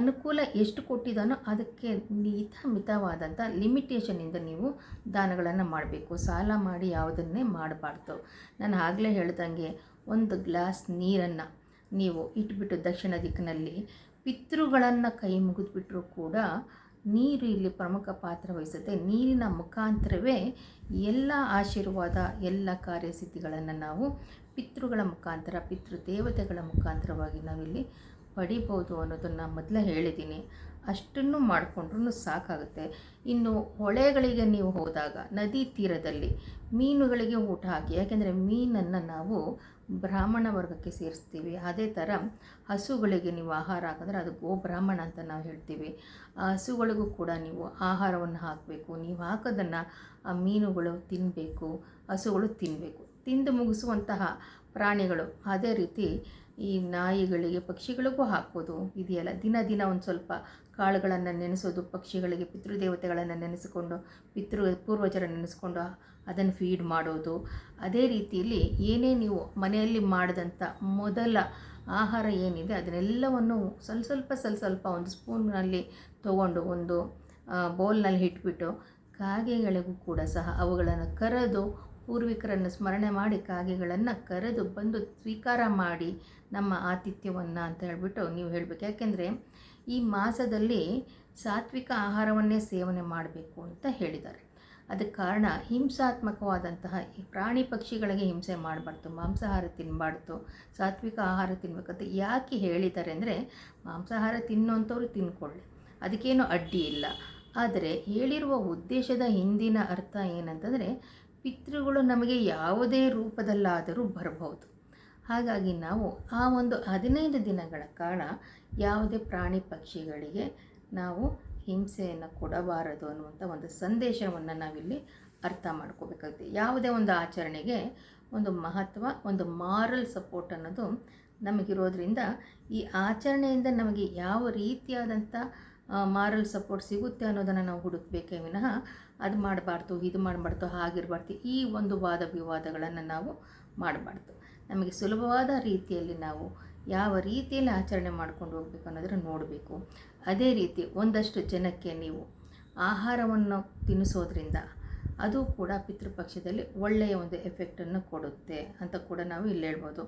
ಅನುಕೂಲ ಎಷ್ಟು ಕೊಟ್ಟಿದ್ದಾನೋ ಅದಕ್ಕೆ ಮಿತ ಮಿತವಾದಂಥ ಲಿಮಿಟೇಷನಿಂದ ನೀವು ದಾನಗಳನ್ನು ಮಾಡಬೇಕು. ಸಾಲ ಮಾಡಿ ಯಾವುದನ್ನೇ ಮಾಡಬಾರ್ದು. ನಾನು ಆಗಲೇ ಹೇಳ್ದಂಗೆ ಒಂದು ಗ್ಲಾಸ್ ನೀರನ್ನು ನೀವು ಇಟ್ಬಿಟ್ಟು ದಕ್ಷಿಣ ದಿಕ್ಕಿನಲ್ಲಿ ಪಿತೃಗಳನ್ನು ಕೈ ಮುಗಿದ್ಬಿಟ್ರೂ ಕೂಡ ನೀರು ಇಲ್ಲಿ ಪ್ರಮುಖ ಪಾತ್ರ ವಹಿಸುತ್ತೆ. ನೀರಿನ ಮುಖಾಂತರವೇ ಎಲ್ಲ ಆಶೀರ್ವಾದ, ಎಲ್ಲ ಕಾರ್ಯಸಿದ್ಧಿಗಳನ್ನು ನಾವು ಪಿತೃಗಳ ಮುಖಾಂತರ ಪಿತೃ ದೇವತೆಗಳ ಮುಖಾಂತರವಾಗಿ ನಾವಿಲ್ಲಿ ಪಡಿಬೋದು ಅನ್ನೋದನ್ನು ಮೊದಲೇ ಹೇಳಿದ್ದೀನಿ. ಅಷ್ಟನ್ನು ಮಾಡಿಕೊಂಡ್ರೂ ಸಾಕಾಗುತ್ತೆ. ಇನ್ನು ಹೊಳೆಗಳಿಗೆ ನೀವು ಹೋದಾಗ, ನದಿ ತೀರದಲ್ಲಿ ಮೀನುಗಳಿಗೆ ಊಟ ಹಾಕಿ, ಯಾಕೆಂದರೆ ಮೀನನ್ನು ನಾವು ಬ್ರಾಹ್ಮಣ ವರ್ಗಕ್ಕೆ ಸೇರಿಸ್ತೀವಿ. ಅದೇ ಥರ ಹಸುಗಳಿಗೆ ನೀವು ಆಹಾರ ಹಾಕಿದ್ರೆ ಅದು ಗೋಬ್ರಾಹ್ಮಣ ಅಂತ ನಾವು ಹೇಳ್ತೀವಿ. ಆ ಹಸುಗಳಿಗೂ ಕೂಡ ನೀವು ಆಹಾರವನ್ನು ಹಾಕಬೇಕು. ನೀವು ಹಾಕೋದನ್ನು ಆ ಮೀನುಗಳು ತಿನ್ನಬೇಕು ಹಸುಗಳು ತಿನ್ನಬೇಕು ತಿಂದು ಮುಗಿಸುವಂತಹ ಪ್ರಾಣಿಗಳು ಅದೇ ರೀತಿ ಈ ನಾಯಿಗಳಿಗೆ ಪಕ್ಷಿಗಳಿಗೂ ಹಾಕ್ಬೋದು. ಇದೆಯಲ್ಲ, ದಿನ ದಿನ ಒಂದು ಸ್ವಲ್ಪ ಕಾಳುಗಳನ್ನು ನೆನೆಸೋದು, ಪಕ್ಷಿಗಳಿಗೆ ಪಿತೃದೇವತೆಗಳನ್ನು ನೆನೆಸಿಕೊಂಡು, ಪಿತೃ ಪೂರ್ವಜರ ನೆನೆಸ್ಕೊಂಡು ಅದನ್ನು ಫೀಡ್ ಮಾಡೋದು. ಅದೇ ರೀತಿಯಲ್ಲಿ ಏನೇ ನೀವು ಮನೆಯಲ್ಲಿ ಮಾಡಿದಂಥ ಮೊದಲ ಆಹಾರ ಏನಿದೆ, ಅದನ್ನೆಲ್ಲವನ್ನು ಸ್ವಲ್ಪ ಸ್ವಲ್ಪ ಸ್ವಲ್ಪ ಸ್ವಲ್ಪ ಒಂದು ಸ್ಪೂನ್ನಲ್ಲಿ ತಗೊಂಡು ಒಂದು ಬೌಲ್ನಲ್ಲಿ ಇಟ್ಬಿಟ್ಟು ಕಾಗೆಗಳಿಗೂ ಕೂಡ ಸಹ ಅವುಗಳನ್ನು ಕರೆದು ಪೂರ್ವಿಕರನ್ನು ಸ್ಮರಣೆ ಮಾಡಿ ಕಾಗೆಗಳನ್ನು ಕರೆದು ಬಂದು ಸ್ವೀಕಾರ ಮಾಡಿ ನಮ್ಮ ಆತಿಥ್ಯವನ್ನು ಅಂತ ಹೇಳಿಬಿಟ್ಟು ನೀವು ಹೇಳಬೇಕು. ಯಾಕೆಂದರೆ ಈ ಮಾಸದಲ್ಲಿ ಸಾತ್ವಿಕ ಆಹಾರವನ್ನೇ ಸೇವನೆ ಮಾಡಬೇಕು ಅಂತ ಹೇಳಿದ್ದಾರೆ. ಅದಕ್ಕೆ ಕಾರಣ ಹಿಂಸಾತ್ಮಕವಾದಂತಹ ಪ್ರಾಣಿ ಪಕ್ಷಿಗಳಿಗೆ ಹಿಂಸೆ ಮಾಡಬಾರ್ದು, ಮಾಂಸಾಹಾರ ತಿನ್ನಬಾರ್ದು ಸಾತ್ವಿಕ ಆಹಾರ ತಿನ್ನಬೇಕಂತ ಯಾಕೆ ಹೇಳಿದ್ದಾರೆ ಅಂದರೆ ಮಾಂಸಾಹಾರ ತಿನ್ನುವಂಥವ್ರು ತಿನ್ಕೊಳ್ಳಿ, ಅದಕ್ಕೇನು ಅಡ್ಡಿ ಇಲ್ಲ. ಆದರೆ ಹೇಳಿರುವ ಉದ್ದೇಶದ ಹಿಂದಿನ ಅರ್ಥ ಏನಂತಂದರೆ ಪಿತೃಗಳು ನಮಗೆ ಯಾವುದೇ ರೂಪದಲ್ಲಾದರೂ ಬರಬಹುದು. ಹಾಗಾಗಿ ನಾವು ಆ ಒಂದು ಹದಿನೈದು ದಿನಗಳ ಕಾಲ ಯಾವುದೇ ಪ್ರಾಣಿ ಪಕ್ಷಿಗಳಿಗೆ ನಾವು ಹಿಂಸೆಯನ್ನು ಕೊಡಬಾರದು ಅನ್ನುವಂಥ ಒಂದು ಸಂದೇಶವನ್ನು ನಾವಿಲ್ಲಿ ಅರ್ಥ ಮಾಡ್ಕೋಬೇಕಾಗುತ್ತೆ. ಯಾವುದೇ ಒಂದು ಆಚರಣೆಗೆ ಒಂದು ಮಹತ್ವ, ಒಂದು ಮಾರಲ್ ಸಪೋರ್ಟ್ ಅನ್ನೋದು ನಮಗಿರೋದ್ರಿಂದ ಈ ಆಚರಣೆಯಿಂದ ನಮಗೆ ಯಾವ ರೀತಿಯಾದಂಥ ಮಾರಲ್ ಸಪೋರ್ಟ್ ಸಿಗುತ್ತೆ ಅನ್ನೋದನ್ನು ನಾವು ಹುಡುಕಬೇಕೇ ವಿನಃ ಅದು ಮಾಡಬಾರ್ದು, ಇದು ಮಾಡಬಾರ್ದು, ಹಾಗಿರಬಾರ್ದು, ಈ ಒಂದು ವಾದ ವಿವಾದಗಳನ್ನು ನಾವು ಮಾಡಬಾರ್ದು. ನಮಗೆ ಸುಲಭವಾದ ರೀತಿಯಲ್ಲಿ ನಾವು ಯಾವ ರೀತಿಯಲ್ಲಿ ಆಚರಣೆ ಮಾಡ್ಕೊಂಡು ಹೋಗಬೇಕು ಅನ್ನೋದನ್ನು ನೋಡಬೇಕು. ಅದೇ ರೀತಿ ಒಂದಷ್ಟು ಜನಕ್ಕೆ ನೀವು ಆಹಾರವನ್ನು ತಿನ್ನಿಸೋದ್ರಿಂದ ಅದು ಕೂಡ ಪಿತೃಪಕ್ಷದಲ್ಲಿ ಒಳ್ಳೆಯ ಒಂದು ಎಫೆಕ್ಟನ್ನು ಕೊಡುತ್ತೆ ಅಂತ ಕೂಡ ನಾವು ಇಲ್ಲಿ ಹೇಳ್ಬೋದು.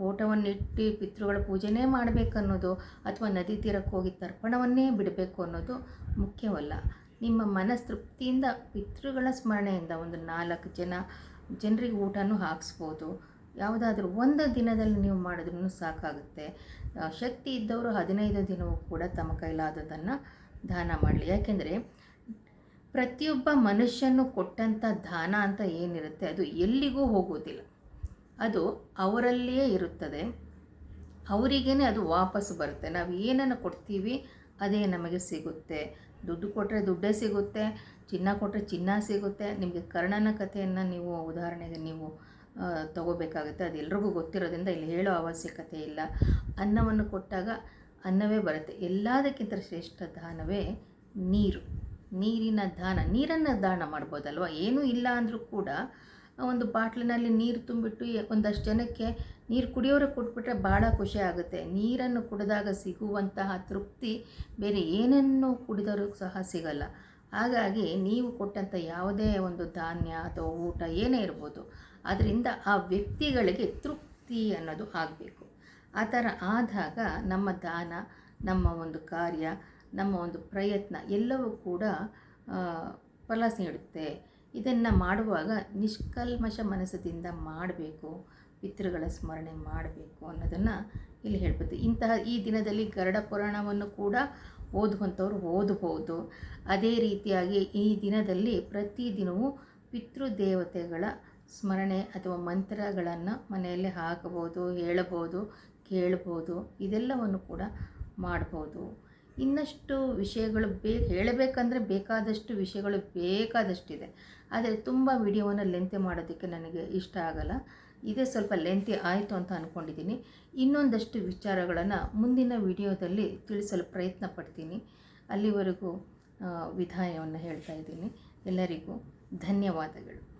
ಓಟವನ್ನಿಟ್ಟು ಪಿತೃಗಳ ಪೂಜೆನೇ ಮಾಡಬೇಕನ್ನೋದು ಅಥವಾ ನದಿ ತೀರಕ್ಕೆ ಹೋಗಿ ತರ್ಪಣವನ್ನೇ ಬಿಡಬೇಕು ಅನ್ನೋದು ಮುಖ್ಯವಲ್ಲ. ನಿಮ್ಮ ಮನಸ್ತೃಪ್ತಿಯಿಂದ ಪಿತೃಗಳ ಸ್ಮರಣೆಯಿಂದ ಒಂದು ನಾಲ್ಕು ಜನ ಜನರಿಗೆ ಊಟನೂ ಹಾಕಿಸ್ಬೋದು. ಯಾವುದಾದ್ರೂ ಒಂದು ದಿನದಲ್ಲಿ ನೀವು ಮಾಡಿದ್ರೂ ಸಾಕಾಗುತ್ತೆ. ಶಕ್ತಿ ಇದ್ದವರು ಹದಿನೈದು ದಿನವೂ ಕೂಡ ತಮ್ಮ ಕೈಲಾದದನ್ನು ದಾನ ಮಾಡಲಿ. ಯಾಕೆಂದರೆ ಪ್ರತಿಯೊಬ್ಬ ಮನುಷ್ಯನು ಕೊಟ್ಟಂಥ ದಾನ ಅಂತ ಏನಿರುತ್ತೆ, ಅದು ಎಲ್ಲಿಗೂ ಹೋಗೋದಿಲ್ಲ. ಅದು ಅವರಲ್ಲಿಯೇ ಇರುತ್ತದೆ. ಅವರಿಗೇ ಅದು ವಾಪಸ್ ಬರುತ್ತೆ. ನಾವು ಏನನ್ನು ಕೊಡ್ತೀವಿ, ಅದೇ ನಮಗೆ ಸಿಗುತ್ತೆ. ದುಡ್ಡು ಕೊಟ್ಟರೆ ದುಡ್ಡೇ ಸಿಗುತ್ತೆ, ಚಿನ್ನ ಕೊಟ್ಟರೆ ಚಿನ್ನ ಸಿಗುತ್ತೆ. ನಿಮಗೆ ಕರ್ಣನ ಕಥೆಯನ್ನು ನೀವು, ಉದಾಹರಣೆಗೆ ನೀವು ತಗೋಬೇಕಾಗುತ್ತೆ. ಅದು ಎಲ್ರಿಗೂ ಗೊತ್ತಿರೋದ್ರಿಂದ ಇಲ್ಲಿ ಹೇಳೋ ಅವಶ್ಯಕತೆ ಇಲ್ಲ. ಅನ್ನವನ್ನು ಕೊಟ್ಟಾಗ ಅನ್ನವೇ ಬರುತ್ತೆ. ಎಲ್ಲದಕ್ಕಿಂತ ಶ್ರೇಷ್ಠ ದಾನವೇ ನೀರು. ನೀರಿನ ದಾನ. ನೀರನ್ನು ದಾನ ಮಾಡ್ಬೋದಲ್ವ? ಏನೂ ಇಲ್ಲ ಅಂದರೂ ಕೂಡ ಒಂದು ಬಾಟ್ಲಿನಲ್ಲಿ ನೀರು ತುಂಬಿಟ್ಟು, ಒಂದಷ್ಟು ಜನಕ್ಕೆ ನೀರು ಕುಡಿಯೋರಿಗೆ ಕೊಟ್ಬಿಟ್ರೆ ಭಾಳ ಖುಷಿ ಆಗುತ್ತೆ. ನೀರನ್ನು ಕುಡಿದಾಗ ಸಿಗುವಂತಹ ತೃಪ್ತಿ ಬೇರೆ ಏನನ್ನು ಕುಡಿದರೂ ಸಹ ಸಿಗಲ್ಲ. ಹಾಗಾಗಿ ನೀವು ಕೊಟ್ಟಂಥ ಯಾವುದೇ ಒಂದು ಧಾನ್ಯ ಅಥವಾ ಊಟ ಏನೇ ಇರ್ಬೋದು, ಅದರಿಂದ ಆ ವ್ಯಕ್ತಿಗಳಿಗೆ ತೃಪ್ತಿ ಅನ್ನೋದು ಆಗಬೇಕು. ಆ ಥರ ಆದಾಗ ನಮ್ಮ ದಾನ, ನಮ್ಮ ಒಂದು ಕಾರ್ಯ, ನಮ್ಮ ಒಂದು ಪ್ರಯತ್ನ ಎಲ್ಲವೂ ಕೂಡ ಫಲ ನೀಡುತ್ತೆ ಇದನ್ನು ಮಾಡುವಾಗ ನಿಷ್ಕಲ್ಮಶ ಮನಸ್ಸದಿಂದ ಮಾಡಬೇಕು. ಪಿತೃಗಳ ಸ್ಮರಣೆ ಮಾಡಬೇಕು ಅನ್ನೋದನ್ನು ಇಲ್ಲಿ ಹೇಳ್ಬೋದು. ಇಂತಹ ಈ ದಿನದಲ್ಲಿ ಗರುಡ ಪುರಾಣವನ್ನು ಕೂಡ ಓದುವಂಥವ್ರು ಓದಬಹುದು. ಅದೇ ರೀತಿಯಾಗಿ ಈ ದಿನದಲ್ಲಿ ಪ್ರತಿದಿನವೂ ಪಿತೃದೇವತೆಗಳ ಸ್ಮರಣೆ ಅಥವಾ ಮಂತ್ರಗಳನ್ನು ಮನೆಯಲ್ಲಿ ಹಾಕಬಹುದು, ಹೇಳಬಹುದು ಕೇಳ್ಬೋದು ಇದೆಲ್ಲವನ್ನು ಕೂಡ ಮಾಡ್ಬೋದು ಇನ್ನಷ್ಟು ವಿಷಯಗಳು ಬೇ, ಹೇಳಬೇಕಂದ್ರೆ ಬೇಕಾದಷ್ಟು ವಿಷಯಗಳು ಬೇಕಾದಷ್ಟಿದೆ. ಆದರೆ ತುಂಬ ವಿಡಿಯೋವನ್ನು ಲೆಂತೆ ಮಾಡೋದಕ್ಕೆ ನನಗೆ ಇಷ್ಟ ಆಗಲ್ಲ. ಇದೇ ಸ್ವಲ್ಪ ಲೆಂತಿ ಆಯಿತು ಅಂತ ಅಂದ್ಕೊಂಡಿದ್ದೀನಿ ಇನ್ನೊಂದಷ್ಟು ವಿಚಾರಗಳನ್ನು ಮುಂದಿನ ವಿಡಿಯೋದಲ್ಲಿ ತಿಳಿಸಲು ಪ್ರಯತ್ನ ಪಡ್ತೀನಿ. ಅಲ್ಲಿವರೆಗೂ ವಿದಾಯವನ್ನು ಹೇಳ್ತಾ ಇದ್ದೀನಿ. ಎಲ್ಲರಿಗೂ ಧನ್ಯವಾದಗಳು.